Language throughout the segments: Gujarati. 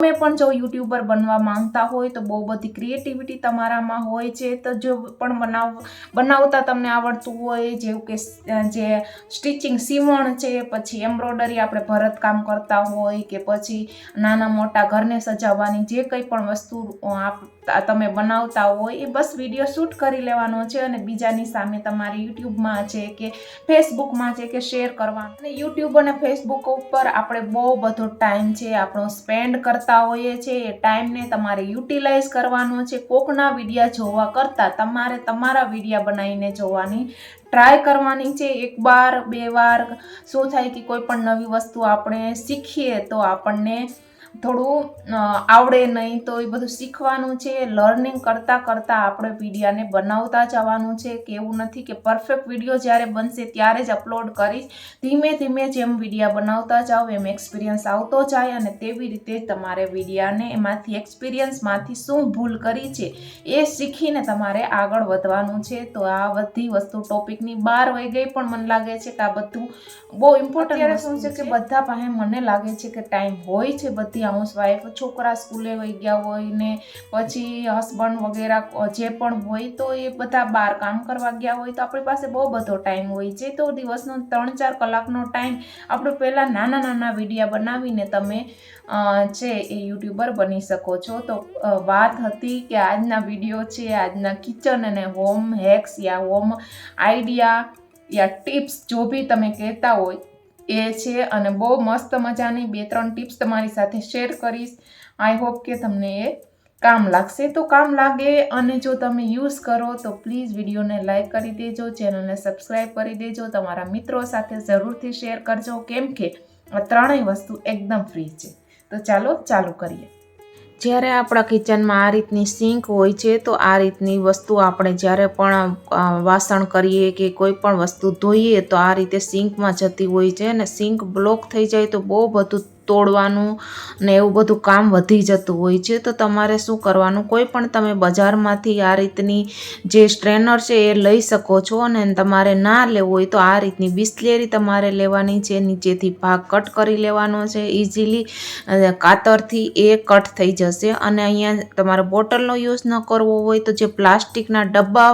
તમે પણ જો યુટ્યુબર બનવા માંગતા હોય તો બહુ બધી ક્રિએટિવિટી તમારામાં હોય છે. તો જો પણ બનાવ, બનાવતા તમને આવડતું હોય, જેવું કે જે સ્ટિચિંગ સીવણ છે, પછી એમ્બ્રોડરી આપણે ભરતકામ કરતા હોય કે પછી નાના મોટા ઘરને સજાવવાની જે કંઈ પણ વસ્તુ આપ તમે બનાવતા હોય એ બસ વીડિયો શૂટ કરી લેવાનો છે અને બીજાની સામે તમારે યુટ્યુબમાં છે કે ફેસબુકમાં છે કે શેર કરવાનું. અને યુટ્યુબ અને ફેસબુક ઉપર આપણે બહુ બધો ટાઈમ છે આપણો સ્પેન્ડ કરતા હોઈએ છીએ, એ ટાઈમને તમારે યુટિલાઇઝ કરવાનો છે. કોકના વિડીયા જોવા કરતાં તમારે તમારા વિડીયા બનાવીને જોવાની ટ્રાય કરવાની છે. એક વાર બે વાર શું થાય કે કોઈ પણ નવી વસ્તુ આપણે શીખીએ તો આપણને થોડું આવડે નહીં તો એ બધું શીખવાનું છે લર્નિંગ કરતાં કરતાં આપણે વિડીયાને બનાવતા જવાનું છે કે એવું નથી કે પરફેક્ટ વીડિયો જ્યારે બનશે ત્યારે જ અપલોડ કરીશ. ધીમે ધીમે જેમ વિડીયા બનાવતા જાઓ એમ એક્સપિરિયન્સ આવતો જાય અને તેવી રીતે તમારે વિડીયાને એમાંથી એક્સપિરિયન્સમાંથી શું ભૂલ કરી છે એ શીખીને તમારે આગળ વધવાનું છે. તો આ બધી વસ્તુ ટોપિકની બહાર વહી ગઈ પણ મને લાગે છે કે આ બધું બહુ ઇમ્પોર્ટન્ટ શું છે કે બધા પાસે મને લાગે છે કે ટાઈમ હોય છે બધી હાઉસ વાઈફ છોકરા સ્કૂલે વહી ગયા હોય ને પછી હસબન્ડ વગેરે જે પણ હોય તો એ બધા બહાર કામ કરવા ગયા હોય તો આપણી પાસે બહુ બધો ટાઈમ હોય. છે તો દિવસનો ત્રણ ચાર કલાકનો ટાઈમ આપણે પહેલાં નાના નાના વિડીયા બનાવીને તમે છે એ યુટ્યુબર બની શકો છો. તો વાત હતી કે આજના વીડિયો છે આજના કિચન અને હોમ હેક્સ યા હોમ આઈડિયા યા ટિપ્સ જો બી તમે કહેતા હોય એ છે અને બહુ મસ્ત મજાની બે ત્રણ ટિપ્સ તમારી સાથે શેર કરીશ. આઈ હોપ કે તમને એ કામ લાગશે. તો કામ લાગે અને જો તમે યુઝ કરો તો પ્લીઝ વિડીયોને લાઈક કરી દેજો, ચેનલને સબસ્ક્રાઈબ કરી દેજો, તમારા મિત્રો સાથે જરૂરથી શેર કરજો. કેમ કે આ ત્રણેય વસ્તુ એકદમ ફ્રી છે. તો ચાલો ચાલુ કરીએ. જ્યારે આપણા કિચનમાં આ રીતની સિંક હોય છે, તો આ રીતની વસ્તુ આપણે જ્યારે પણ વાસણ કરીએ કે કોઈ પણ વસ્તુ ધોઈએ, તો આ રીતે સિંકમાં જતી હોય છે અને સિંક બ્લોક થઈ જાય તો બહુ બધું તોડવાનું ને એવું બધું કામ વધી જતું હોય છે, તો તમારે શું કરવાનું? કોઈ પણ તમે બજારમાંથી આ રીતની જે સ્ટ્રેનર છે એ લઈ શકો છો અને તમારે ના લેવું હોય તો આ રીતની બિસ્લેરી તમારે લેવાની છે, નીચેથી ભાગ કટ કરી લેવાનો છે ઇઝીલી કાતરથી એ કટ થઈ જશે અને અહીંયા તમારે બોટલનો યુઝ ન કરવો હોય તો જે પ્લાસ્ટિકના ડબ્બા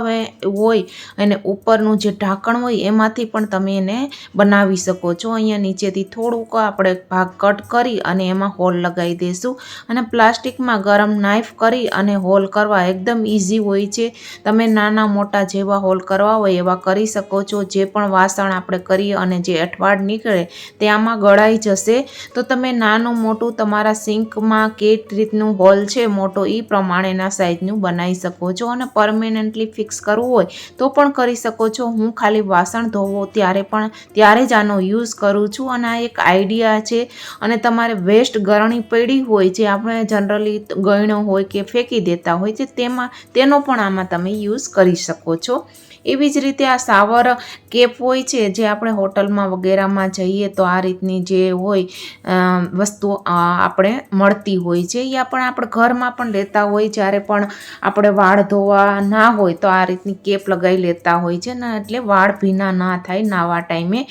હોય અને ઉપરનું જે ઢાંકણ હોય એમાંથી પણ તમે એને બનાવી શકો છો. અહીંયા નીચેથી થોડુંક આપણે ભાગ કટ કરી અને એમાં હોલ લગાવી દઈશું અને પ્લાસ્ટિકમાં ગરમ નાઇફ કરી અને હોલ કરવા એકદમ ઇઝી હોય છે. તમે નાના મોટા જેવા હોલ કરવા હોય એવા કરી શકો છો. જે પણ વાસણ આપણે કરીએ અને જે અઠવાડ નીકળે તે આમાં ગળાઈ જશે. તો તમે નાનું મોટું તમારા સિંકમાં કે રીતનું હોલ છે, મોટો એ પ્રમાણેના સાઇઝનું બનાવી શકો છો. અને પરમેનન્ટલી ફિક્સ કરવું હોય તો પણ કરી શકો છો. હું ખાલી વાસણ ધોવો ત્યારે પણ ત્યારે જ આનો યુઝ કરું છું. અને આ એક આઈડિયા છે. અને તમારે વેસ્ટ ગરણી પડી હોય જે આપણે જનરલી ગયણો હોય કે ફેંકી દેતા હોય છે, તેમાં, તેનો પણ આમાં તમે યુઝ કરી શકો છો. એવી જ રીતે આ સાવર કેપ હોય છે, જે આપણે હોટલમાં વગેરેમાં જઈએ તો આ રીતની જે હોય વસ્તુ આપણે મળતી હોય છે. યા પણ આપણે ઘરમાં પણ લેતા હોય, જ્યારે પણ આપણે વાળ ધોવા ના હોય તો આ રીતની કેપ લગાવી લેતા હોય છે, ને એટલે વાળ ભીના ના થાય નાવા ટાઈમે.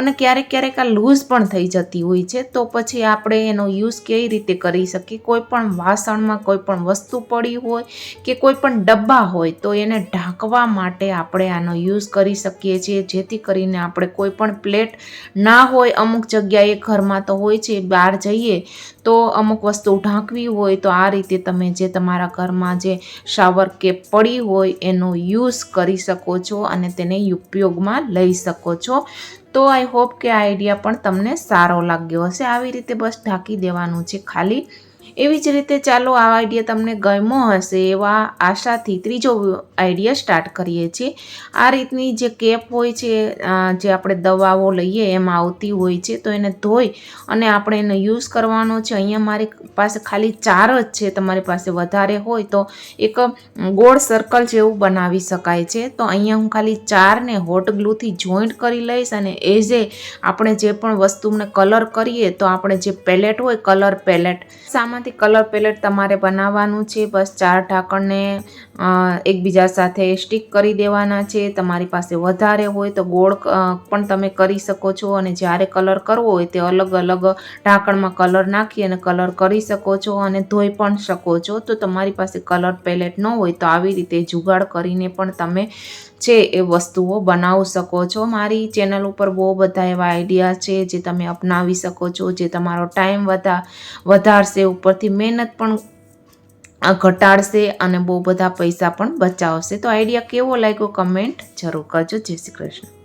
અને ક્યારેક ક્યારેક આ લૂઝ પણ થઈ જતી હોય છે, તો પછી આપણે એનો યુઝ કેવી રીતે કરી શકીએ? કોઈ પણ વાસણમાં કોઈ પણ વસ્તુ પડી હોય કે કોઈ પણ ડબ્બા હોય, તો એને ઢાંકવા માટે આપણે આનો યુઝ કરી શકીએ છીએ. જેથી કરીને આપણે કોઈ પણ પ્લેટ ના હોય, અમુક જગ્યાએ ઘરમાં તો હોય છે, બહાર જઈએ તો અમુક વસ્તુ ઢાંકવી હોય, તો આ રીતે તમે જે તમારા ઘરમાં જે શાવર કેપ પડી હોય, એનો યુઝ કરી શકો છો અને તેને ઉપયોગમાં લઈ શકો છો. તો આઈ હોપ કે આ આઈડિયા પણ તમને સારો લાગ્યો હશે. આવી રીતે બસ ઢાંકી દેવાનું છે ખાલી. એવી જ રીતે ચાલો આ આઈડિયા તમને ગમ્યો હશે એવા આશાથી ત્રીજો આઈડિયા સ્ટાર્ટ કરીએ છીએ. આ રીતની જે કેપ હોય છે જે આપણે દવાઓ લઈએ એમાં આવતી હોય છે, તો એને ધોઈ અને આપણે એનો યુઝ કરવાનો છે. અહીંયા મારી પાસે ખાલી ચાર જ છે, તમારી પાસે વધારે હોય તો એક ગોળ સર્કલ જેવું બનાવી શકાય છે. તો અહીંયા હું ખાલી ચારને હોટ ગ્લુથી જોઈન્ટ કરી લઈશ અને એઝ એ આપણે જે પણ વસ્તુને કલર કરીએ, તો આપણે જે પેલેટ હોય કલર પેલેટ સામાન્ય આમાંથી કલર પેલેટ તમારે બનાવવાનું છે. બસ ચાર ઢાંકણને એકબીજા સાથે સ્ટીક કરી દેવાના છે. તમારી પાસે વધારે હોય તો ગોળ પણ તમે કરી શકો છો અને જ્યારે કલર કરવો હોય તે અલગ અલગ ઢાંકણમાં કલર નાખી અને કલર કરી શકો છો અને ધોઈ પણ શકો છો. તો તમારી પાસે કલર પેલેટ ન હોય તો આવી રીતે જુગાડ કરીને પણ તમે છે એ વસ્તુઓ બનાવી શકો છો. મારી ચેનલ ઉપર બહુ બધા એવા આઈડિયા છે જે તમે અપનાવી શકો છો, જે તમારો ટાઈમ વધા, વધારશે ઉપરથી મહેનત પણ ઘટાડશે અને બહુ બધા પૈસા પણ બચાવશે. તો આઈડિયા કેવો લાગ્યો? કમેન્ટ જરૂર કરજો. જય શ્રી કૃષ્ણ.